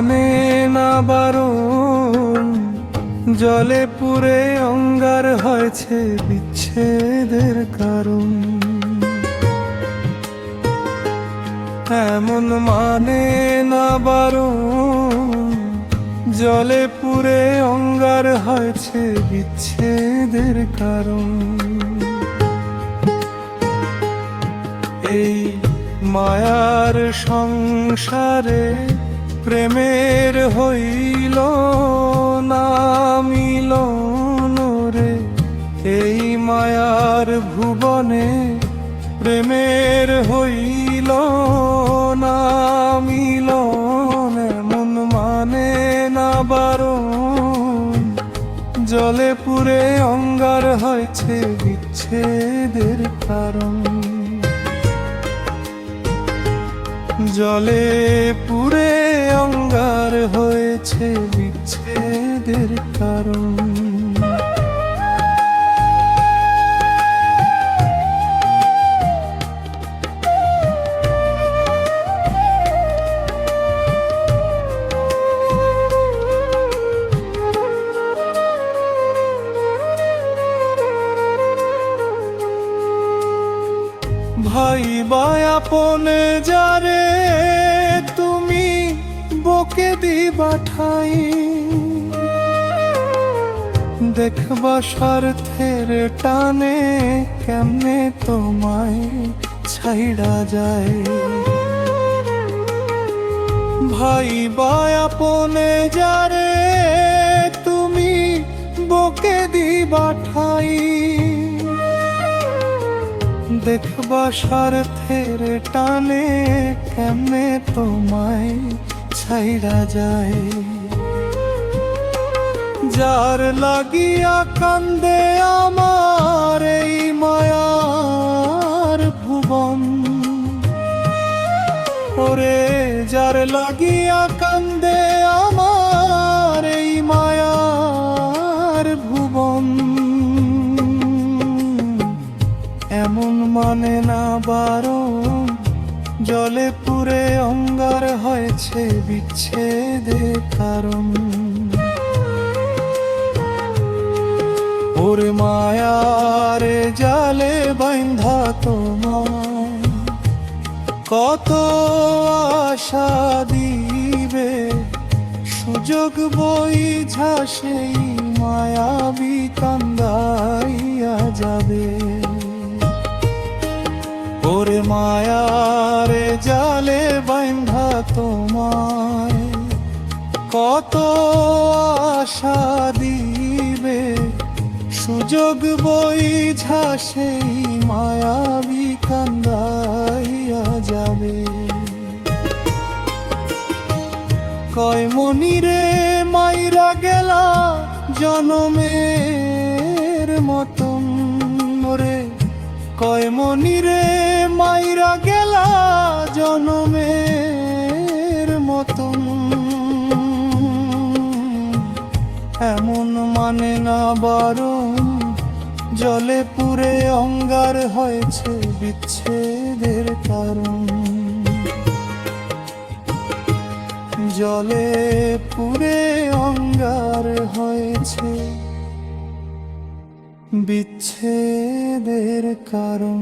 মনে না বারণ, জলে পুরে অঙ্গার হয়েছে বিচ্ছেদের কারণ। এমন মানে না বারণ, জলে পুরে অঙ্গার হয়েছে বিচ্ছেদের কারণ। এই মায়ার সংসারে প্রেমের হইল না মিলন রে। এই মায়ার ভুবনে প্রেমের হইল না মিলন এমন মানে না বারণ। জলে পুরে অঙ্গার হয়েছে বিচ্ছেদের কারণ। জলে পুরে হয়েছে বিচ্ছেদের কারণ। ভাই আপনে যারে দিবা দেখবা স্বার্থের টানে কেমনে তোমায় ছাইড়া যায়। ভাই আপনে যারে তুমি বকে দিবা ঠাই। দেখবা স্বার্থের টানে কেমনে তোমায় ছাইরা যায়। যার লাগিয়া কান্দে আমার এই মায়ার ভুবন। ওরে, যার লাগিয়া কান্দে আমার এই মায়ার ভুবন। এমন মানে না বারণ জলে পুরে অঙ্গার হয়েছে বিচ্ছেদের কারণ। ওরে মায়ারে জালে বাইন্ধা তোমায়। কত আশা দিবে, সুযোগ বই ঝাসেই মায়াবী কান্দাইয়া যাবে। ওর মায়ারে কত আশা দিবে? সুযোগ বই ঝাসেই মায়াবী কান্দাইয়া যাবে। কয় মনিরে, মাইরা গেলা জনমের মতন রে। কয় মনিরে, মাইরা গেলা জনমের মতন মানে না বারণ জলে পুরে অঙ্গার হয়েছে বিচ্ছেদের কারণ। জলে পুরে অঙ্গার হয়েছে বিচ্ছেদের কারণ।